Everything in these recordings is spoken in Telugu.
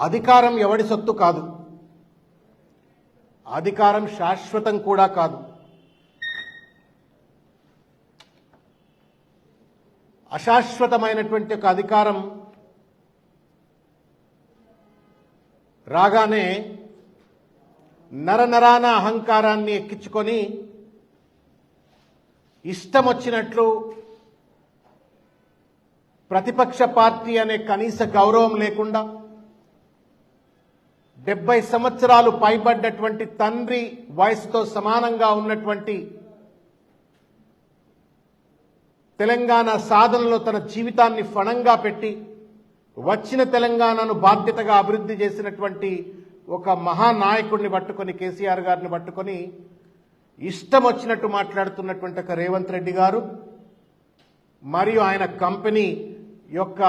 అధికారం ఎవడి సొత్తు కాదు. అధికారం శాశ్వతం కూడా కాదు. అశాశ్వతమైనటువంటి ఒక అధికారం రాగానే నరనరాన అహంకారాన్ని ఎక్కించుకొని ఇష్టం వచ్చినట్లు ప్రతిపక్ష పార్టీ అనే కనీస గౌరవం లేకుండా డెబ్బై సంవత్సరాలు పైబడ్డటువంటి తండ్రి వయసుతో సమానంగా ఉన్నటువంటి తెలంగాణ సాధనలో తన జీవితాన్ని ఫణంగా పెట్టి వచ్చిన తెలంగాణను బాధ్యతగా అభివృద్ధి చేసినటువంటి ఒక మహానాయకుడిని పట్టుకొని కేసీఆర్ గారిని పట్టుకొని ఇష్టం వచ్చినట్టు మాట్లాడుతున్నటువంటి ఒక రేవంత్ రెడ్డి గారు మరియు ఆయన కంపెనీ యొక్క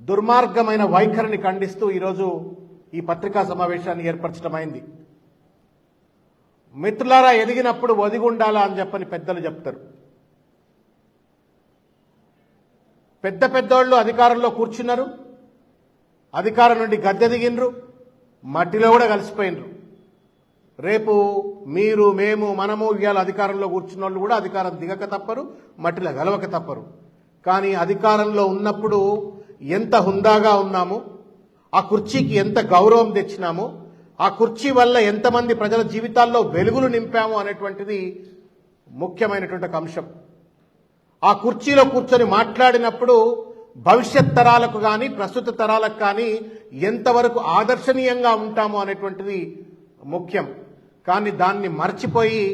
దుర్మార్గమైన వైఖరిని ఖండిస్తూ ఈరోజు ఈ పత్రికా సమావేశాన్ని ఏర్పరచడం అయింది మిత్రులారా ఎదిగినప్పుడు ఒదిగుండాలా అని చెప్పని పెద్దలు చెప్తారు. పెద్ద పెద్దోళ్ళు అధికారంలో కూర్చున్నారు. అధికారం నుండి గద్దె దిగినరు. మట్టిలో కూడా కలిసిపోయినరు. రేపు మీరు మేము మనము ఇవాళ అధికారంలో కూర్చున్న వాళ్ళు కూడా అధికారం దిగక తప్పరు మట్టిలో గలవక తప్పరు. కానీ అధికారంలో ఉన్నప్పుడు ఎంత హుందాగా ఉన్నాము ఆ కుర్చీకి ఎంత గౌరవం తెచ్చినాము ఆ కుర్చీ వల్ల ఎంతమంది ప్రజల జీవితాల్లో వెలుగులు నింపాము అనేటువంటిది ముఖ్యమైనటువంటి ఒక అంశం. ఆ కుర్చీలో కూర్చొని మాట్లాడినప్పుడు భవిష్యత్ తరాలకు కానీ ప్రస్తుత తరాలకు కానీ ఎంతవరకు ఆదర్శనీయంగా ఉంటాము అనేటువంటిది ముఖ్యం. కానీ దాన్ని మర్చిపోయి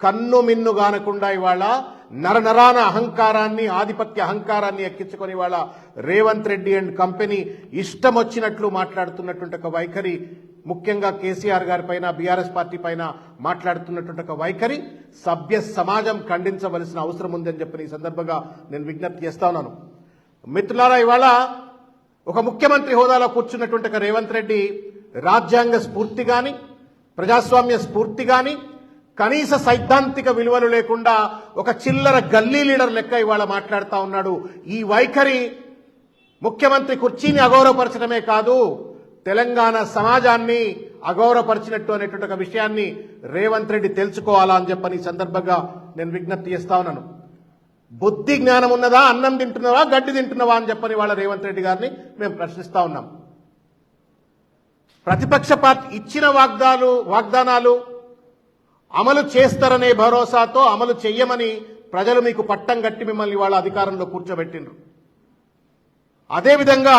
కన్ను మిన్ను కానకుండా ఇవాళ నరనరాన అహంకారాన్ని ఆధిపత్య అహంకారాన్ని ఎక్కించుకొని ఇవాళ రేవంత్ రెడ్డి అండ్ కంపెనీ ఇష్టం వచ్చినట్లు మాట్లాడుతున్నటువంటి ఒక వైఖరి ముఖ్యంగా కేసీఆర్ గారి పైన బీఆర్ఎస్ పార్టీ పైన మాట్లాడుతున్నటువంటి ఒక వైఖరి సభ్య సమాజం ఖండించవలసిన అవసరం ఉందని చెప్పి ఈ సందర్భంగా నేను విజ్ఞప్తి చేస్తా ఉన్నాను. మిత్రులారా ఇవాళ ఒక ముఖ్యమంత్రి హోదాలో కూర్చున్నటువంటి ఒక రేవంత్ రెడ్డి రాజ్యాంగ స్ఫూర్తి కానీ ప్రజాస్వామ్య స్ఫూర్తి కానీ కనీస సైద్ధాంతిక విలువలు లేకుండా ఒక చిల్లర గల్లీ లీడర్ లెక్క ఇవాళ మాట్లాడుతూ ఉన్నాడు. ఈ వైఖరి ముఖ్యమంత్రి కుర్చీని అగౌరవపరచడమే కాదు తెలంగాణ సమాజాన్ని అగౌరవపరిచినట్టు అనేటువంటి ఒక విషయాన్ని రేవంత్ రెడ్డి తెలుసుకోవాలా అని చెప్పని సందర్భంగా నేను విజ్ఞప్తి చేస్తా ఉన్నాను. బుద్ధి జ్ఞానం ఉన్నదా అన్నం తింటున్నావా గడ్డి తింటున్నావా అని చెప్పని వాళ్ళ రేవంత్ రెడ్డి గారిని మేము ప్రశ్నిస్తా ఉన్నాం. ప్రతిపక్ష పార్టీ ఇచ్చిన వాగ్దాలు వాగ్దానాలు అమలు చేస్తారనే భరోసాతో అమలు చెయ్యమని ప్రజలు మీకు పట్టం కట్టి మిమ్మల్ని వాళ్ళ అధికారంలో కూర్చోబెట్టిండ్రు. అదేవిధంగా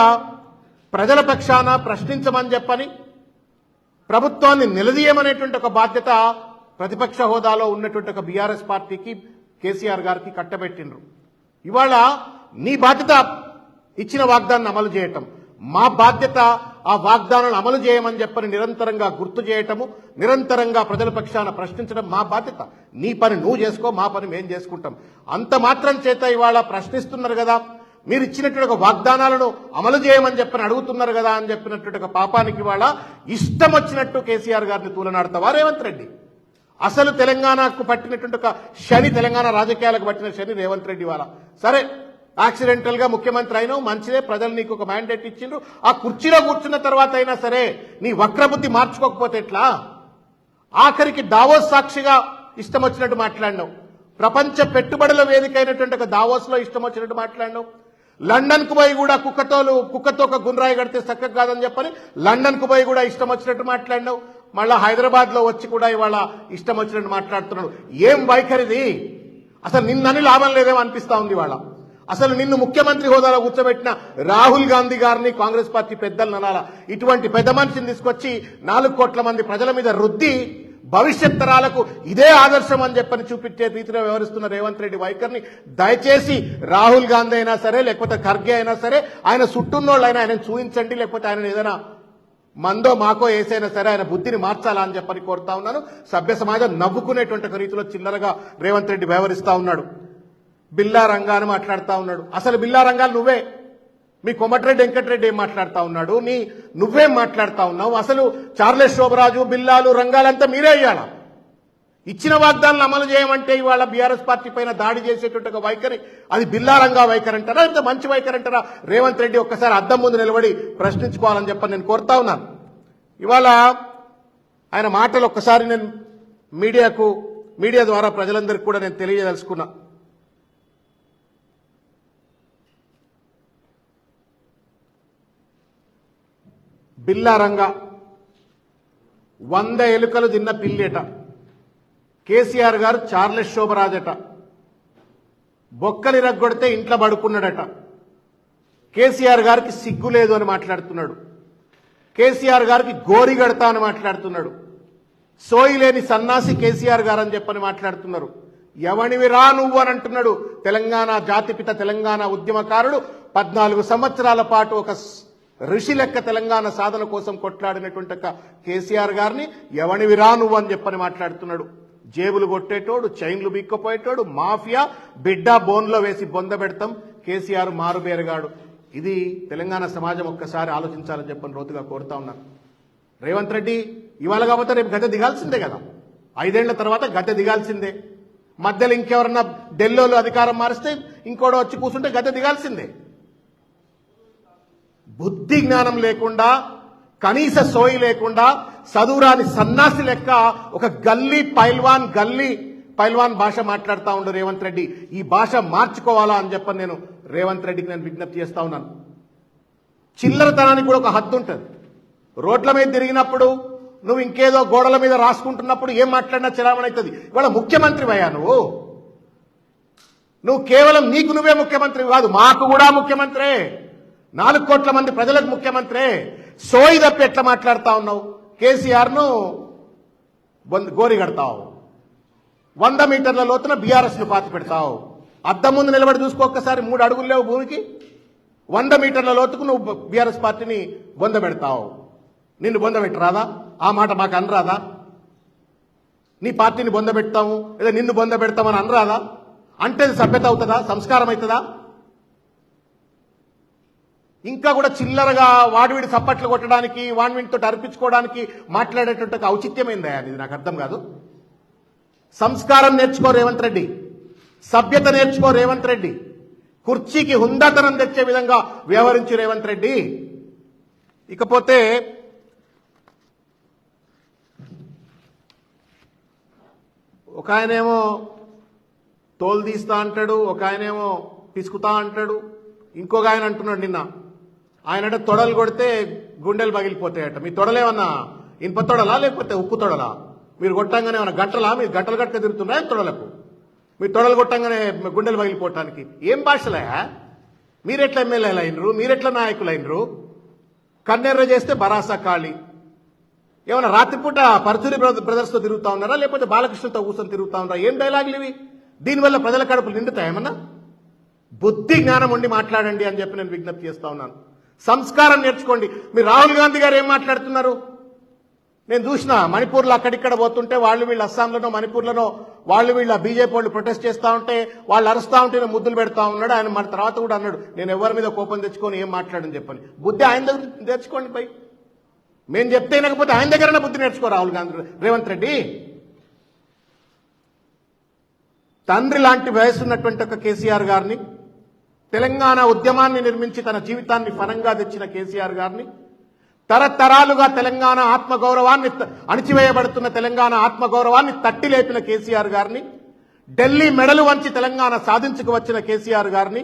ప్రజల పక్షాన ప్రశ్నించమని చెప్పని ప్రభుత్వాన్ని నిలదీయమనేటువంటి ఒక బాధ్యత ప్రతిపక్ష హోదాలో ఉన్నటువంటి ఒక బీఆర్ఎస్ పార్టీకి కేసీఆర్ గారికి కట్టబెట్టిండ్రు. ఇవాళ నీ బాధ్యత ఇచ్చిన వాగ్దాన్ని అమలు చేయటం మా బాధ్యత ఆ వాగ్దానాలను అమలు చేయమని చెప్పని నిరంతరంగా గుర్తు చేయటము నిరంతరంగా ప్రజల పక్షాన ప్రశ్నించడం మా బాధ్యత. నీ పని నువ్వు చేసుకో మా పని మేం చేసుకుంటాం. అంత మాత్రం చేత ఇవాళ ప్రశ్నిస్తున్నారు కదా. మీరు ఇచ్చినటువంటి ఒక వాగ్దానాలను అమలు చేయమని చెప్పని అడుగుతున్నారు కదా అని చెప్పినటువంటి ఒక పాపానికి ఇవాళ ఇష్టం వచ్చినట్టు కేసీఆర్ గారిని తూలనాడతావా రేవంత్ రెడ్డి. అసలు తెలంగాణకు పట్టినటువంటి ఒక శని తెలంగాణ రాజకీయాలకు పట్టిన శని రేవంత్ రెడ్డి వాళ్ళ సరే యాక్సిడెంటల్గా ముఖ్యమంత్రి అయినావు మంచిదే ప్రజలు నీకు ఒక మ్యాండేట్ ఇచ్చిండ్రు. ఆ కుర్చీలో కూర్చున్న తర్వాత అయినా సరే నీ వక్రబుద్ధి మార్చుకోకపోతే ఎట్లా? ఆఖరికి దావోస్ సాక్షిగా ఇష్టం వచ్చినట్టు మాట్లాడినావు. ప్రపంచ పెట్టుబడుల వేదిక అయినటువంటి ఒక దావోస్లో ఇష్టం వచ్చినట్టు మాట్లాడినావు. లండన్కు పోయి కూడా కుక్కతోలు కుక్కతో ఒక గుండ్రాయి కడితే చక్కగా కాదని చెప్పని లండన్కు పోయి కూడా ఇష్టం వచ్చినట్టు మాట్లాడినావు. మళ్ళా హైదరాబాద్లో వచ్చి కూడా ఇవాళ ఇష్టం వచ్చినట్టు మాట్లాడుతున్నాడు. ఏం వైఖరిది? అసలు నిన్నని లాభం లేదేమో అనిపిస్తా ఉంది ఇవాళ. అసలు నిన్ను ముఖ్యమంత్రి హోదాలో కూర్చోబెట్టిన రాహుల్ గాంధీ గారిని కాంగ్రెస్ పార్టీ పెద్దలు అనాల ఇటువంటి పెద్ద మనిషిని తీసుకొచ్చి నాలుగు కోట్ల మంది ప్రజల మీద రుద్ది భవిష్యత్ తరాలకు ఇదే ఆదర్శం అని చెప్పని చూపించే రీతిలో వ్యవహరిస్తున్న రేవంత్ రెడ్డి వైఖరిని దయచేసి రాహుల్ గాంధీ అయినా సరే లేకపోతే ఖర్గే అయినా సరే ఆయన చుట్టూన్నోళ్ళైనా ఆయన చూపించండి లేకపోతే ఆయన ఏదైనా మందో మాకో ఏసైనా సరే ఆయన బుద్ధిని మార్చాలా అని చెప్పని కోరుతా ఉన్నాను. సభ్య సమాజం నవ్వుకునేటువంటి రీతిలో చిల్లరగా రేవంత్ రెడ్డి వ్యవహరిస్తా ఉన్నాడు. బిల్లా రంగాన్ని మాట్లాడుతూ ఉన్నాడు. అసలు బిల్లా రంగాలు నువ్వే. మీ కొమటిరెడ్డి వెంకటరెడ్డి ఏం మాట్లాడుతూ ఉన్నాడు? నీ నువ్వేం మాట్లాడుతూ ఉన్నావు? అసలు చార్లెస్ శోభరాజు బిల్లాలు రంగాలంతా మీరే అయ్యాలా? ఇచ్చిన వాగ్దానాలు అమలు చేయమంటే ఇవాళ బీఆర్ఎస్ పార్టీ పైన దాడి చేసేటువంటి ఒక వైఖరి. అది బిల్లారంగా వైఖరి అంటారా? ఇంత మంచి వైఖరి అంటారా? రేవంత్ రెడ్డి ఒక్కసారి అద్దం ముందు నిలబడి ప్రశ్నించుకోవాలని చెప్పని నేను కోరుతా ఉన్నాను. ఇవాళ ఆయన మాటలు ఒక్కసారి నేను మీడియాకు మీడియా ద్వారా ప్రజలందరికీ కూడా నేను తెలియదలుచుకున్నా బిల్లారంగా వంద ఎలుకలు తిన్న పిల్లేట. కేసీఆర్ గారు చార్లెస్ శోభరాజట. బొక్కలి రగ్గొడితే ఇంట్లో పడుకున్నాడట. కేసీఆర్ గారికి సిగ్గు లేదు అని మాట్లాడుతున్నాడు. కేసీఆర్ గారికి గోరి గడతా అని మాట్లాడుతున్నాడు. సోయి లేని సన్నాసి కేసీఆర్ గారు అని చెప్పని మాట్లాడుతున్నారు. ఎవనివి రా నువ్వు అని అంటున్నాడు తెలంగాణ జాతిపిత తెలంగాణ ఉద్యమకారుడు. పద్నాలుగు సంవత్సరాల పాటు ఒక ఋషి లెక్క తెలంగాణ సాధన కోసం కొట్లాడినటువంటి ఒక కేసీఆర్ గారిని ఎవని విరాను అని చెప్పని మాట్లాడుతున్నాడు. జేబులు కొట్టేటోడు చైన్లు బిక్కపోయేటోడు మాఫియా బిడ్డ బోన్లో వేసి బొంద పెడతాం కేసీఆర్ మారుబేరగాడు. ఇది తెలంగాణ సమాజం ఒక్కసారి ఆలోచించాలని చెప్పని రోతుగా కోరుతా ఉన్నాను రేవంత్ రెడ్డి ఇవాళ కాకపోతే రేపు గద్దె దిగాల్సిందే కదా. ఐదేళ్ళ తర్వాత గద్దె దిగాల్సిందే. మధ్యలో ఇంకెవరన్నా ఢిల్లీలో అధికారం మారిస్తే ఇంకోడో వచ్చి కూర్చుంటే గద్దె దిగాల్సిందే. బుద్ధి జ్ఞానం లేకుండా కనీస సోయి లేకుండా చదువురాని సన్నాసి లెక్క ఒక గల్లీ పైల్వాన్ గల్లీ పైల్వాన్ భాష మాట్లాడుతూ ఉండు రేవంత్ రెడ్డి. ఈ భాష మార్చుకోవాలా అని చెప్పని నేను రేవంత్ రెడ్డికి నేను విజ్ఞప్తి చేస్తా ఉన్నాను. చిల్లరతనానికి కూడా ఒక హద్దు ఉంటుంది. రోడ్ల మీద తిరిగినప్పుడు నువ్వు ఇంకేదో గోడల మీద రాసుకుంటున్నప్పుడు ఏం మాట్లాడినా చిరామణి అవుతుంది. ఇవాళ ముఖ్యమంత్రి అయ్యా నువ్వు? నువ్వు కేవలం నీకు నువ్వే ముఖ్యమంత్రి కాదు మాకు కూడా ముఖ్యమంత్రే. నాలుగు కోట్ల మంది ప్రజలకు ముఖ్యమంత్రే. సోయి తప్పి ఎట్లా మాట్లాడుతా ఉన్నావు? కేసీఆర్ను బొంద- గోరి కడతావు. వంద మీటర్ల లోతున బీఆర్ఎస్ను పాతి పెడతావు. అద్దం ముందు నిలబడి చూసుకో ఒక్కసారి మూడు అడుగులు లేవు భూమికి. వంద మీటర్ల లోతుకు నువ్వు బీఆర్ఎస్ పార్టీని బొంద పెడతావు. నిన్ను బొంద పెట్టరాదా? ఆ మాట మాకు అనరాదా? నీ పార్టీని బొంద పెడతాము లేదా నిన్ను బొంద పెడతామని అనరాదా? అంటే సభ్యత అవుతుందా? సంస్కారం అవుతుందా? ఇంకా కూడా చిల్లరగా వాడివిడి సప్పట్లు కొట్టడానికి వాడివిడితో అర్పించుకోవడానికి మాట్లాడేటువంటి ఒక ఔచిత్యమైందా ఇది నాకు అర్థం కాదు. సంస్కారం నేర్చుకో రేవంత్ రెడ్డి. సభ్యత నేర్చుకో రేవంత్ రెడ్డి. కుర్చీకి హుందాతనం తెచ్చే విధంగా వ్యవహరించు రేవంత్ రెడ్డి. ఇకపోతే ఒక ఆయనేమో తోలు తీస్తా అంటాడు ఒక ఆయనేమో పిసుకుతా అంటాడు ఇంకొక ఆయన అంటున్నాడు నిన్న. ఆయన తొడలు కొడితే గుండెలు పగిలిపోతాయట. మీ తొడలేమన్నా ఇనుప తొడలా లేకపోతే ఉక్కు తొడలా? మీరు కొట్టంగానే ఏమన్నా గంటలా మీరు గంటలు గట్ట తిరుగుతున్నాయా తొడలకు? మీరు తొడలు కొట్టంగానే గుండెలు పగిలిపోవటానికి ఏం భాషలే మీరెట్లా ఎమ్మెల్యేలు అయినరు? మీరెట్లా నాయకులు అయినరు? కన్నెర్ర చేస్తే బరాసా ఖాళీ. ఏమన్నా రాత్రిపూట పరచూరి బ్రదర్స్తో తిరుగుతా ఉన్నారా? లేకపోతే బాలకృష్ణతో కూర్చొని తిరుగుతా ఉన్నారా? ఏం డైలాగులు ఇవి? దీనివల్ల ప్రజల కడుపులు నిండుతాయి ఏమన్నా? బుద్ధి జ్ఞానం ఉండి మాట్లాడండి అని చెప్పి నేను విజ్ఞప్తి చేస్తా ఉన్నాను. సంస్కారం నేర్చుకోండి. మీరు రాహుల్ గాంధీ గారు ఏం మాట్లాడుతున్నారు? నేను చూసిన మణిపూర్లో అక్కడిక్కడ పోతుంటే వాళ్ళు వీళ్ళు అస్సాంలోనో మణిపూర్లోనో వాళ్ళు వీళ్ళ బీజేపీ వాళ్ళు ప్రొటెస్ట్ చేస్తూ ఉంటే వాళ్ళు అరుస్తూ ఉంటే నేను ముద్దులు పెడతా ఉన్నాడు. ఆయన మన తర్వాత కూడా అన్నాడు నేను ఎవరి మీద కోపం తెచ్చుకొని ఏం మాట్లాడని చెప్పని. బుద్ధి ఆయన దగ్గర తెచ్చుకోండి పై మేము చెప్తే వినకపోతే ఆయన దగ్గర బుద్ధి నేర్చుకో రాహుల్ గాంధీ రేవంత్ రెడ్డి తండ్రి లాంటి వయసు ఉన్నటువంటి ఒక కేసీఆర్ గారిని తెలంగాణ ఉద్యమాన్ని నిర్మించి తన జీవితాన్ని ఫలంగా తెచ్చిన కేసీఆర్ గారిని తరతరాలుగా తెలంగాణ ఆత్మగౌరవాన్ని అణిచివేయబడుతున్న తెలంగాణ ఆత్మగౌరవాన్ని తట్టి లేపిన కేసీఆర్ గారిని ఢిల్లీ మెడలు వంచి తెలంగాణ సాధించుకు వచ్చిన కేసీఆర్ గారిని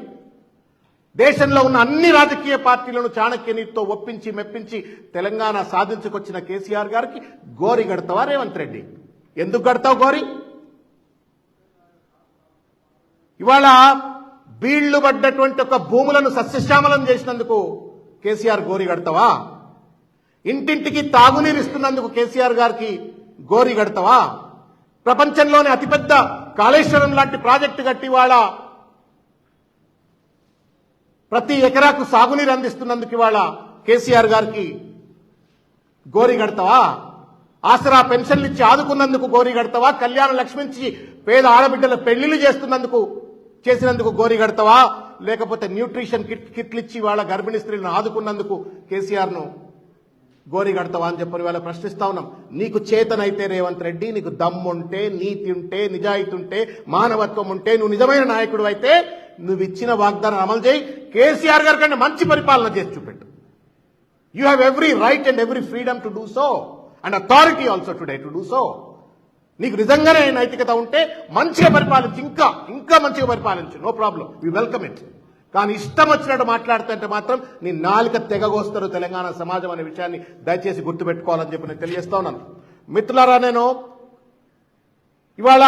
దేశంలో ఉన్న అన్ని రాజకీయ పార్టీలను చాణక్యనీతితో ఒప్పించి మెప్పించి తెలంగాణ సాధించుకొచ్చిన కేసీఆర్ గారికి గోరి గడతావా రేవంత్ రెడ్డి? ఎందుకు గడతావు గోరి? ఇవాళ బీళ్ళు పడ్డటువంటి ఒక భూములను సస్యశ్యామలం చేసినందుకు కేసీఆర్ గోరి కడతావా? ఇంటింటికి తాగునీరు ఇస్తున్నందుకు కేసీఆర్ గారికి గోరి కడతావా? ప్రపంచంలోనే అతిపెద్ద కాళేశ్వరం లాంటి ప్రాజెక్టు కట్టి వాళ్ళ ప్రతి ఎకరాకు సాగునీరు అందిస్తున్నందుకు ఇవాళ కేసీఆర్ గారికి గోరి కడతావా? ఆసరా పెన్షన్లు ఇచ్చి ఆదుకున్నందుకు గోరి కడతావా? కళ్యాణ లక్ష్మించి పేద ఆడబిడ్డల పెళ్ళిళ్ళు చేస్తున్నందుకు చేసినందుకు గోరి గడతావా లేకపోతే న్యూట్రిషన్ కిట్ కిట్లు ఇచ్చి వాళ్ళ గర్భిణీ స్త్రీలను ఆదుకున్నందుకు కేసీఆర్ను గోరి గడతావా అని చెప్పని వాళ్ళ ప్రశ్నిస్తా ఉన్నాం. నీకు చేతనైతే రేవంత్ రెడ్డి నీకు దమ్ముంటే నీతి ఉంటే నిజాయితీ ఉంటే మానవత్వం ఉంటే నువ్వు నిజమైన నాయకుడు అయితే నువ్వు ఇచ్చిన వాగ్దానం అమలు చేయి. కేసీఆర్ గారి కంటే మంచి పరిపాలన చేసి చూపెట్టు. You have every right and every freedom to do so and authority also today to do so నీకు నిజంగానే నైతికత ఉంటే మంచిగా పరిపాలించు ఇంకా ఇంకా మంచిగా పరిపాలించు. No problem we welcome it కానీ ఇష్టం వచ్చినట్టు మాట్లాడుతుంటే మాత్రం నీ నాలుక తెగగోస్తారు తెలంగాణ సమాజం అనే విషయాన్ని దయచేసి గుర్తుపెట్టుకోవాలని చెప్పి నేను తెలియజేస్తా ఉన్నాను. మిత్రులారా నేను ఇవాళ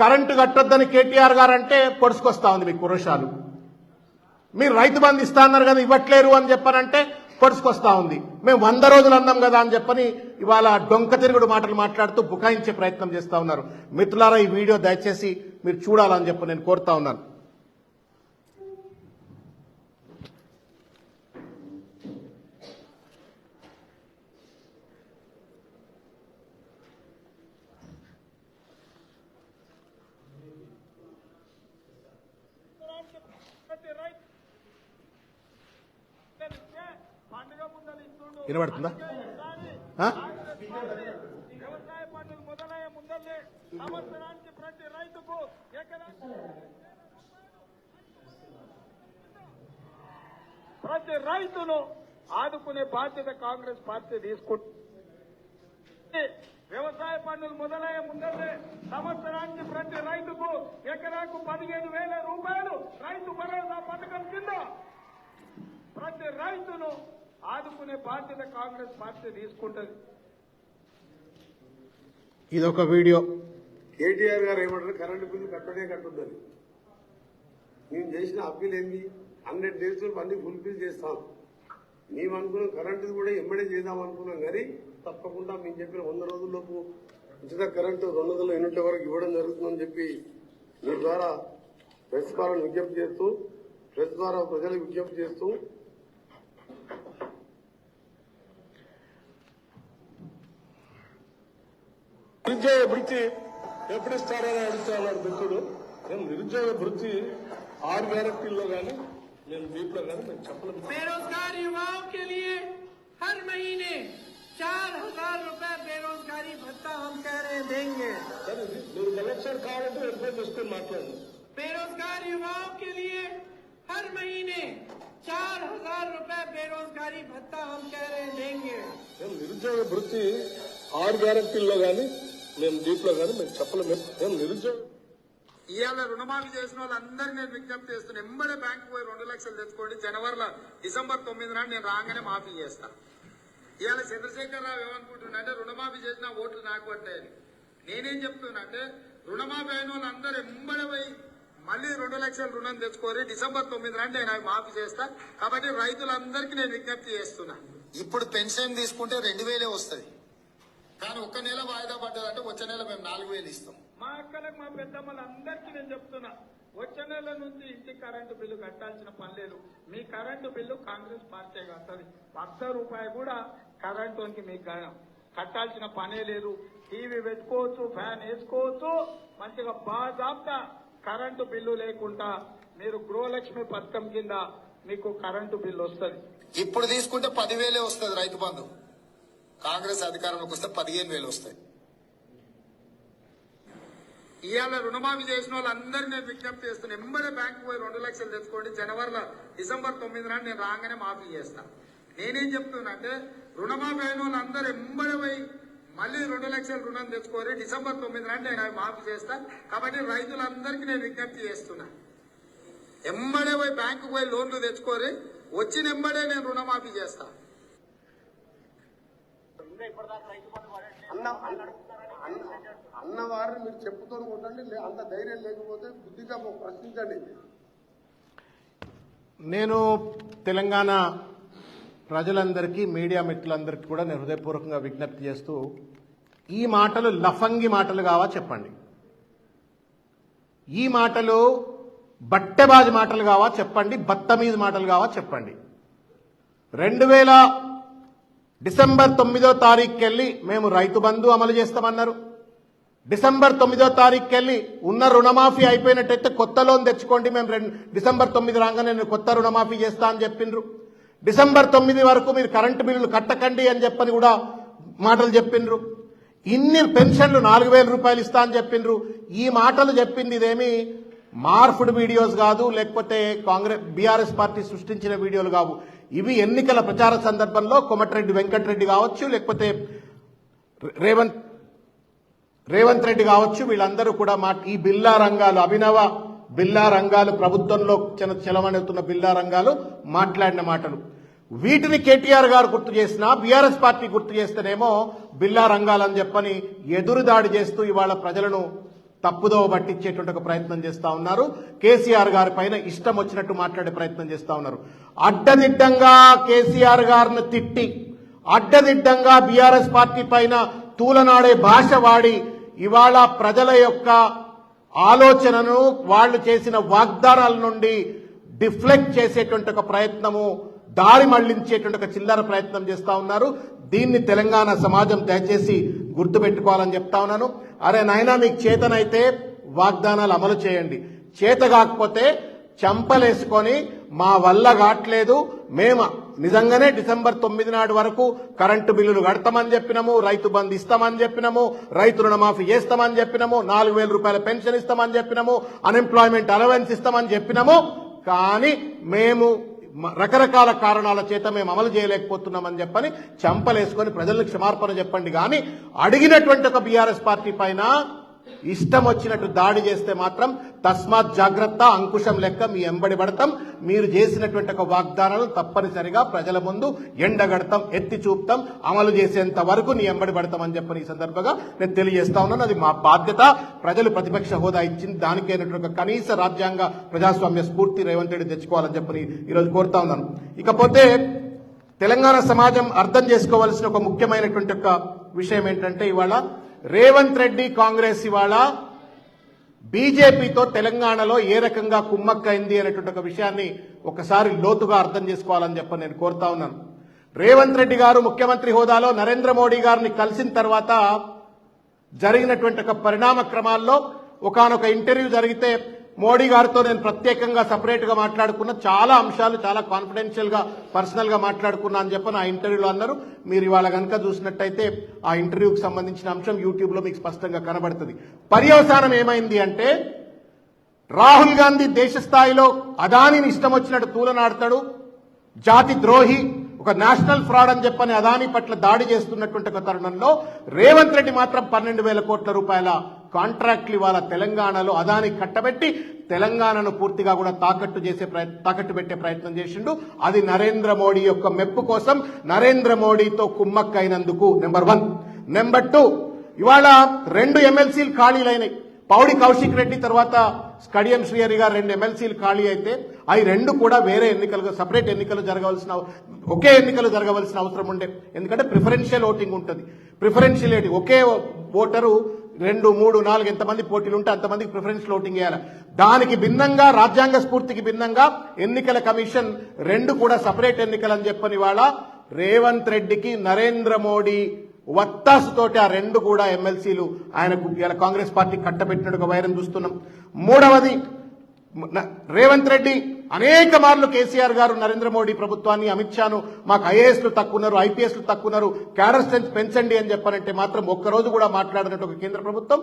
కరెంటు కట్టొద్దని కేటీఆర్ గారు అంటే పొడుచుకొస్తా ఉంది మీ కురషాలు మీరు రైతు బంధు ఇస్తా అన్నారు కదా ఇవ్వట్లేరు అని చెప్పారంటే పొడుచుకొస్తా ఉంది. మేము వంద రోజులు అన్నాం కదా అని చెప్పని ఇవాళ డొంక తిరుగుడు మాటలు మాట్లాడుతూ బుకాయించే ప్రయత్నం చేస్తా ఉన్నారు. మిత్రులారా ఈ వీడియో దయచేసి మీరు చూడాలని చెప్పి నేను కోరుతా ఉన్నాను. వినబడుతుందా? ప్రతి రైతును ఆదుకునే బాధ్యత కాంగ్రెస్ పార్టీ తీసుకుంటుంది. వ్యవసాయ పనులు మొదలయ్యే ముందరే సంవత్సరానికి ప్రతి రైతుకు ఎకరాకు పదిహేను వేల రూపాయలు రైతు భరోసా పథకం కింద ప్రతి రైతును ఆదుకునే బాధ్యత కాంగ్రెస్ పార్టీ తీసుకుంటుంది. ఇది ఒక వీడియో. కేటీఆర్ గారు ఏమంటారు? కరెంటు బిల్లు కట్టడే కట్టొద్దని మేము చేసిన అప్పీల్ ఏంది? హండ్రెడ్ డేస్ అన్ని ఫుల్ఫిల్ చేస్తాం. మేము అనుకున్నాం కరెంటు కూడా ఎమ్మడే చేద్దాం అనుకున్నాం కానీ తప్పకుండా మేము చెప్పిన వంద రోజుల్లోపు ఉచిత కరెంటు రెండు వందల యూనిట్ల వరకు ఇవ్వడం జరుగుతుందని చెప్పి మీ ద్వారా ప్రెస్ ద్వారా విజ్ఞప్తి చేస్తూ ప్రెస్ ద్వారా ప్రజలకు విజ్ఞప్తి చేస్తూ నిరుద్యోగ భృతి ఎప్పుడు ఇస్తారని అడుగుతున్నాడు మిత్రుడు మేము నిరుద్యోగ భృతి ఆరు గ్యారెంటీల్లో కానీ మేము దీంట్లో కానీ మేము చెప్పలేము बेरोजगार युवाओं के लिए हर महीने चार हजार रूपए बेरोजगारी भत्ता हम कह रहे हैं देंगे సరే ఇది మీరు కలెక్షన్ కావాలంటే ఎక్కువ తీసుకొని మాట్లాడండి बेरोजगार युवाओं के लिए हर महीने चार हजार रूपए बेरोजगारी भत्ता हम कह रहे हैं देंगे మేము నిరుద్యోగ భృతి ఆరు గ్యారెంటీల్లో కానీ మేము దీంట్లో కానీ మేము చెప్పలేము మేము నిరుద్యోగ. ఇవాళ రుణమాఫీ చేసిన వాళ్ళందరికీ నేను విజ్ఞప్తి చేస్తున్నా ఎంబడే బ్యాంకు పోయి రెండు లక్షలు తెచ్చుకోండి. జనవరిలో డిసెంబర్ తొమ్మిది నాడు నేను రాగానే మాఫీ చేస్తా. ఇవాళ చంద్రశేఖర్ రావు ఏమనుకుంటున్నా అంటే రుణమాఫీ చేసిన ఓట్లు నాకు పట్టాయని నేనేం చెప్తున్నా అంటే రుణమాఫీ అయిన వాళ్ళందరూ ఎంబడే పోయి మళ్ళీ రెండు లక్షల రుణం తెచ్చుకోరి డిసెంబర్ తొమ్మిది నాడు నేను అవి మాఫీ చేస్తా. కాబట్టి రైతులందరికీ నేను విజ్ఞప్తి చేస్తున్నా. ఇప్పుడు పెన్షన్ తీసుకుంటే రెండు వేలే వస్తుంది. కానీ ఒక్క నెల వాయిదా పడ్డదంటే వచ్చే నెల మేము నాలుగు వేలు ఇస్తాం. మా అక్కలకు మా పెద్దమ్మలందరికీ నేను చెప్తున్నా వచ్చే నెల నుంచి ఇంటి కరెంటు బిల్లు కట్టాల్సిన పని లేదు. మీ కరెంటు బిల్లు కాంగ్రెస్ పార్టీ కట్టదు ఒక్క రూపాయి కూడా కరెంటుకి మీకు కట్టాల్సిన పనే లేదు. టీవీ పెట్టుకోవచ్చు ఫ్యాన్ వేసుకోవచ్చు మంచిగా బాజాబ్తా కరెంటు బిల్లు లేకుండా మీరు గృహలక్ష్మి పథకం కింద మీకు కరెంటు బిల్లు వస్తుంది. ఇప్పుడు తీసుకుంటే పదివేలే వస్తుంది రైతు బంధు. కాంగ్రెస్ అధికారంలోకి వస్తే పదిహేను వేలు వస్తాయి. ఇవాళ రుణమాఫీ చేసిన వాళ్ళందరినీ నేను విజ్ఞప్తి చేస్తున్నా. ఎంబడే బ్యాంకు పోయి రెండు లక్షలు తెచ్చుకోండి. జనవరిలో డిసెంబర్ తొమ్మిది నాడు నేను రాగానే మాఫీ చేస్తా. నేనేం చెప్తున్నా అంటే రుణమాఫీ అయిన వాళ్ళందరూ ఎంబడే పోయి మళ్ళీ రెండు లక్షల రుణం తెచ్చుకోరి డిసెంబర్ తొమ్మిది నాడు నేను అవి మాఫీ చేస్తా. కాబట్టి రైతులందరికీ నేను విజ్ఞప్తి చేస్తున్నా. ఎంబడే పోయి బ్యాంకు పోయి లోన్లు తెచ్చుకోరి వచ్చిన ఎంబడే నేను రుణమాఫీ చేస్తాను అన్న అన్న- అన్నవారిని మీరు చెప్పుతూ కొట్టండి అంత ధైర్యం లేకపోతే బుద్ధిగా ప్రశ్నించండి. నేను తెలంగాణ ప్రజలందరికీ మీడియా మిత్రులందరికీ కూడా నేను హృదయపూర్వకంగా విజ్ఞప్తి చేస్తూ ఈ మాటలు లఫంగి మాటలు కావా చెప్పండి? ఈ మాటలు బట్టెబాజి మాటలు కావా చెప్పండి? బత్తమీజ్ మాటలు కావా చెప్పండి? రెండు వేల డిసెంబర్ తొమ్మిదో తారీఖుకెళ్ళి మేము రైతు బంధు అమలు చేస్తామన్నారు. డిసెంబర్ తొమ్మిదో తారీఖుకెళ్ళి ఉన్న రుణమాఫీ అయిపోయినట్టయితే కొత్త లోన్ తెచ్చుకోండి మేము రెండు డిసెంబర్ తొమ్మిది రాగానే నేను కొత్త రుణమాఫీ చేస్తా అని చెప్పిండ్రు. డిసెంబర్ తొమ్మిది వరకు మీరు కరెంటు బిల్లులు కట్టకండి అని చెప్పని కూడా మాటలు చెప్పిండ్రు. ఇన్ని పెన్షన్లు నాలుగు వేల రూపాయలు ఇస్తా అని చెప్పిండ్రు. ఈ మాటలు చెప్పింది ఇదేమి మార్ఫుడ్ వీడియోస్ కాదు లేకపోతే కాంగ్రెస్ బీఆర్ఎస్ పార్టీ సృష్టించిన వీడియోలు కావు. ఇవి ఎన్నికల ప్రచార సందర్భంలో కొమటిరెడ్డి వెంకటరెడ్డి కావచ్చు లేకపోతే రేవంత్ రేవంత్ రెడ్డి కావచ్చు వీళ్ళందరూ కూడా మా ఈ బిల్లా రంగాలు అభినవ బిల్లా రంగాలు ప్రభుత్వంలో చెల బిల్లా రంగాలు మాట్లాడిన మాటలు. వీటిని కేటీఆర్ గారు గుర్తు చేసినా బీఆర్ఎస్ పార్టీ గుర్తు చేస్తేనేమో బిల్లా రంగాలని చెప్పని ఎదురుదాడి చేస్తూ ఇవాళ ప్రజలను తప్పుదోవ పట్టించేటువంటి ఒక ప్రయత్నం చేస్తా ఉన్నారు. కేసీఆర్ గారి పైన ఇష్టం వచ్చినట్టు మాట్లాడే ప్రయత్నం చేస్తా ఉన్నారు. అడ్డదిడ్డంగా కేసీఆర్ గారిని తిట్టి అడ్డదిడ్డంగా బీఆర్ఎస్ పార్టీ పైన తూలనాడే భాష వాడి ఇవాళ ప్రజల యొక్క ఆలోచనను వాళ్ళు చేసిన వాగ్దానాల నుండి డిఫ్లెక్ట్ చేసేటువంటి ఒక ప్రయత్నము దారి మళ్ళించేటువంటి ఒక చిల్లర ప్రయత్నం చేస్తా ఉన్నారు. దీన్ని తెలంగాణ సమాజం దయచేసి గుర్తుపెట్టుకోవాలని చెప్తా ఉన్నాను. అరే నాయనా మీకు చేతనైతే వాగ్దానాలు అమలు చేయండి. చేత కాకపోతే చంపలేసుకొని మా వల్ల కావట్లేదు మేము నిజంగానే డిసెంబర్ తొమ్మిది నాడు వరకు కరెంటు బిల్లులు కడతామని చెప్పినాము రైతు బంధు ఇస్తామని చెప్పినాము రైతు రుణమాఫీ చేస్తామని చెప్పినాము నాలుగు వేల రూపాయల పెన్షన్ ఇస్తామని చెప్పినాము అన్ఎంప్లాయ్మెంట్ అలవెన్స్ ఇస్తామని చెప్పినాము. కానీ మేము రకరకాల కారణాల చేత మేము అమలు చేయలేకపోతున్నామని చెప్పని చంపలేసుకొని ప్రజలకు క్షమార్పణ చెప్పండి. కానీ అడిగినటువంటి ఒక బీఆర్ఎస్ పార్టీ పైన ఇష్టం వచ్చినట్టు దాడి చేస్తే మాత్రం తస్మాత్ జాగ్రత్త అంకుశం లెక్క మీ ఎంబడి పడతాం. మీరు చేసినటువంటి ఒక వాగ్దానాలు తప్పనిసరిగా ప్రజల ముందు ఎండగడతాం ఎత్తి చూపుతాం. అమలు చేసేంత వరకు నీ ఎంబడి పడతామని చెప్పని ఈ సందర్భంగా నేను తెలియజేస్తా ఉన్నాను. అది మా బాధ్యత. ప్రజలు ప్రతిపక్ష హోదా ఇచ్చింది దానికైనటువంటి ఒక కనీస రాజ్యాంగ ప్రజాస్వామ్య స్ఫూర్తి రేవంత్ రెడ్డి తెచ్చుకోవాలని చెప్పని ఈరోజు కోరుతా ఉన్నాను. ఇకపోతే తెలంగాణ సమాజం అర్థం చేసుకోవాల్సిన ఒక ముఖ్యమైనటువంటి ఒక విషయం ఏంటంటే ఇవాళ రేవంత్ రెడ్డి కాంగ్రెస్ ఇవాళ బీజేపీతో తెలంగాణలో ఏ రకంగా కుమ్మక్కైంది అనేటువంటి ఒక విషయాన్ని ఒకసారి లోతుగా అర్థం చేసుకోవాలని చెప్పి నేను కోరుతా ఉన్నాను. రేవంత్ రెడ్డి గారు ముఖ్యమంత్రి హోదాలో నరేంద్ర మోడీ గారిని కలిసిన తర్వాత జరిగినటువంటి ఒక పరిణామ క్రమాల్లో ఒకనొక ఇంటర్వ్యూ జరిగితే మోడీ గారితో నేను ప్రత్యేకంగా సపరేట్గా మాట్లాడుకున్న చాలా అంశాలు చాలా కాన్ఫిడెన్షియల్గా పర్సనల్గా మాట్లాడుకున్నా అని చెప్పి ఆ ఇంటర్వ్యూలో అన్నారు. మీరు ఇవాళ కనుక చూసినట్టయితే ఆ ఇంటర్వ్యూకి సంబంధించిన అంశం యూట్యూబ్లో మీకు స్పష్టంగా కనబడుతుంది. పర్యవసానం ఏమైంది అంటే రాహుల్ గాంధీ దేశ స్థాయిలో అదానిని ఇష్టం వచ్చినట్టు తూలనాడతాడు. జాతి ద్రోహి ఒక నేషనల్ ఫ్రాడ్ అని చెప్పని అదాని పట్ల దాడి చేస్తున్నటువంటి ఒక తరుణంలో రేవంత్ రెడ్డి మాత్రం పన్నెండు వేల కోట్ల రూపాయల కాంట్రాక్ట్లు ఇవాళ తెలంగాణలో అదాని కట్టబెట్టి తెలంగాణను పూర్తిగా కూడా తాకట్టు చేసే ప్రయత్ తాకట్టు పెట్టే ప్రయత్నం చేసిండు. అది నరేంద్ర మోడీ యొక్క మెప్పు కోసం నరేంద్ర మోడీతో కుమ్మక్కైనందుకు నెంబర్ వన్. నెంబర్ టూ ఇవాళ రెండు ఎమ్మెల్సీలు ఖాళీలైనాయి. పౌడి కౌశిక్ రెడ్డి తర్వాత స్కడియం శ్రీహరి గారు రెండు ఎమ్మెల్సీలు ఖాళీ అయితే అవి రెండు కూడా వేరే ఎన్నికలు సపరేట్ ఎన్నికలు జరగవలసిన ఒకే ఎన్నికలు జరగవలసిన అవసరం ఉండే. ఎందుకంటే ప్రిఫరెన్షియల్ ఓటింగ్ ఉంటుంది. ప్రిఫరెన్షియల్ ఓటింగ్ ఒకే ఓటరు రెండు మూడు నాలుగు ఎంతమంది పోటీలు ఉంటే అంతమందికి ప్రిఫరెన్స్ ఓటింగ్ వేయాలి దానికి భిన్నంగా రాజ్యాంగ స్ఫూర్తికి భిన్నంగా ఎన్నికల కమిషన్ రెండు కూడా సపరేట్ ఎన్నికలు అని చెప్పని వాళ్ళ రేవంత్ రెడ్డికి నరేంద్ర మోడీ వత్తాసుతోటి ఆ రెండు కూడా ఎమ్మెల్సీలు ఆయనకు ఇలా కాంగ్రెస్ పార్టీ కట్టబెట్టినట్టుగా వైరం చూస్తున్నాం. మూడవది రేవంత్ రెడ్డి అనేక మార్లు కేసీఆర్ గారు నరేంద్ర మోడీ ప్రభుత్వాన్ని అమిత్ షాను మాకు ఐఏఎస్లు తక్కువన్నారు ఐపీఎస్లు తక్కువన్నారు క్యాడర్ స్ట్రెంత్ పెంచండి అని చెప్పారంటే మాత్రం ఒక్కరోజు కూడా మాట్లాడినట్టు ఒక కేంద్ర ప్రభుత్వం.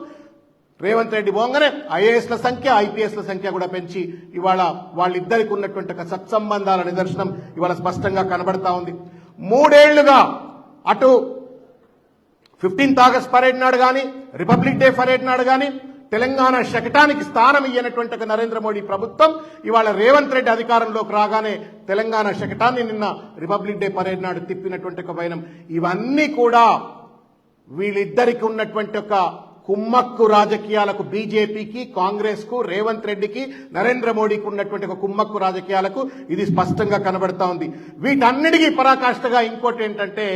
రేవంత్ రెడ్డి పోగానే ఐఏఎస్ల సంఖ్య ఐపీఎస్ల సంఖ్య కూడా పెంచి ఇవాళ వాళ్ళిద్దరికి ఉన్నటువంటి ఒక సత్సంబంధాల నిదర్శనం ఇవాళ స్పష్టంగా కనబడతా ఉంది. మూడేళ్ళుగా అటు ఫిఫ్టీన్త్ ఆగస్ట్ పరేడ్ నాడు కానీ రిపబ్లిక్ డే పరేడ్ నాడు కానీ తెలంగాణ శకటానికి స్థానం ఇయ్యనటువంటి ఒక నరేంద్ర మోడీ ప్రభుత్వం ఇవాళ రేవంత్ రెడ్డి అధికారంలోకి రాగానే తెలంగాణ శకటాన్ని నిన్న రిపబ్లిక్ డే పరేడ్ నాడు తిప్పినటువంటి ఒక వైనం. ఇవన్నీ కూడా వీళ్ళిద్దరికి ఉన్నటువంటి ఒక కుమ్మక్కు రాజకీయాలకు బీజేపీకి కాంగ్రెస్కు రేవంత్ రెడ్డికి నరేంద్ర మోడీకి ఉన్నటువంటి ఒక కుమ్మక్కు రాజకీయాలకు ఇది స్పష్టంగా కనబడతా ఉంది. వీటన్నిటికీ పరాకాష్ఠగా ఇంకోటి ఏంటంటే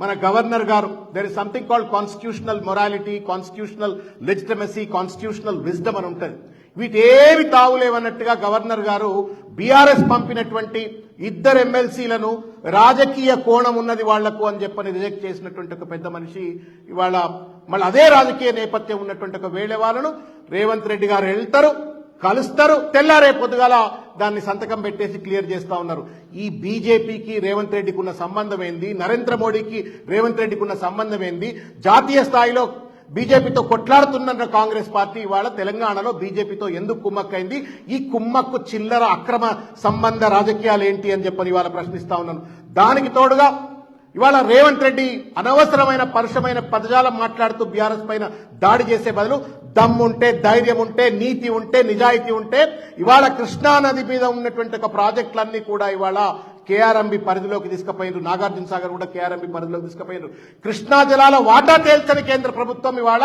మన గవర్నర్ గారు there is something called constitutional morality constitutional legitimacy constitutional wisdom అని ఉంటుంది. వీటేవి తావులేవన్నట్టుగా గవర్నర్ గారు బీఆర్ఎస్ పంపినటువంటి ఇద్దరు ఎమ్మెల్సీలను రాజకీయ కోణం ఉన్నది వాళ్ళకు అని చెప్పని రిజెక్ట్ చేసినటువంటి ఒక పెద్ద మనిషి ఇవాళ మళ్ళీ అదే రాజకీయ నేపథ్యం ఉన్నటువంటి ఒక వేళ వాళ్ళను రేవంత్ రెడ్డి గారు వెళ్తారు. కలుస్తారు. తెల్లారే పొద్దుగాల దాన్ని సంతకం పెట్టేసి క్లియర్ చేస్తా ఉన్నారు. ఈ బీజేపీకి రేవంత్ రెడ్డికి ఉన్న సంబంధం ఏంది? నరేంద్ర మోడీకి రేవంత్ రెడ్డికి ఉన్న సంబంధం ఏంది? జాతీయ స్థాయిలో బీజేపీతో కొట్లాడుతున్న కాంగ్రెస్ పార్టీ ఇవాళ తెలంగాణలో బీజేపీతో ఎందుకు కుమ్మక్కైంది? ఈ కుమ్మక్కు చిల్లర అక్రమ సంబంధ రాజకీయాలు ఏంటి అని చెప్పని ఇవాళ ప్రశ్నిస్తా ఉన్నాను. దానికి తోడుగా ఇవాళ రేవంత్ రెడ్డి అనవసరమైన పరుషమైన పదజాలం మాట్లాడుతూ బీఆర్ఎస్ పైన దాడి చేసే బదులు దమ్ముంటే ధైర్యం ఉంటే నీతి ఉంటే నిజాయితీ ఉంటే ఇవాళ కృష్ణా నది మీద ఉన్నటువంటి ఒక ప్రాజెక్టులన్నీ కూడా ఇవాళ కేఆర్ఎంబి పరిధిలోకి తీసుకుపోయినారు. నాగార్జున సాగర్ కూడా కేఆర్ఎంబి పరిధిలోకి తీసుకుపోయినారు. కృష్ణా జలాల వాటా తేల్చని కేంద్ర ప్రభుత్వం ఇవాళ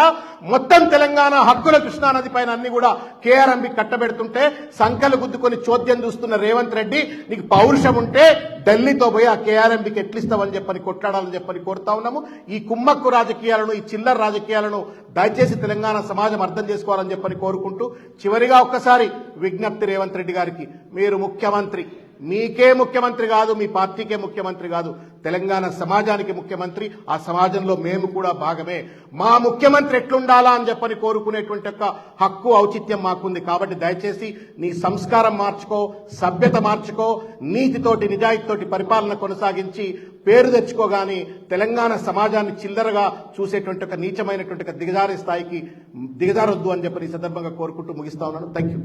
మొత్తం తెలంగాణ హక్కుల కృష్ణా నది పైన అన్ని కూడా కేఆర్ఎంబి కట్టబెడుతుంటే సంకలు గుద్దుకొని చోద్యం చూస్తున్న రేవంత్ రెడ్డి నీకు పౌరుషం ఉంటే ఢిల్లీతో పోయి ఆ కేఆర్ఎంబికి ఎట్లిస్తామని చెప్పని కొట్లాడాలని చెప్పని కోరుతా ఉన్నాము. ఈ కుమ్మక్కు రాజకీయాలను ఈ చిల్లర రాజకీయాలను దయచేసి తెలంగాణ సమాజం అర్థం చేసుకోవాలని చెప్పని కోరుకుంటూ చివరిగా ఒక్కసారి విజ్ఞప్తి రేవంత్ రెడ్డి గారికి. మీరు ముఖ్యమంత్రి. మీకే ముఖ్యమంత్రి కాదు మీ పార్టీకే ముఖ్యమంత్రి కాదు తెలంగాణ సమాజానికి ముఖ్యమంత్రి ఆ సమాజంలో మేము కూడా భాగమే. మా ముఖ్యమంత్రి ఎట్లుండాలా అని చెప్పని కోరుకునేటువంటి యొక్క హక్కు ఔచిత్యం మాకుంది. కాబట్టి దయచేసి నీ సంస్కారం మార్చుకో సభ్యత మార్చుకో నీతితోటి నిజాయితీతోటి పరిపాలన కొనసాగించి పేరు తెచ్చుకోగాని తెలంగాణ సమాజాన్ని చిల్లరగా చూసేటువంటి ఒక నీచమైనటువంటి ఒక దిగజారే స్థాయికి దిగజారొద్దు అని చెప్పని ఈ సందర్భంగా కోరుకుంటూ ముగిస్తా ఉన్నాను. Thank you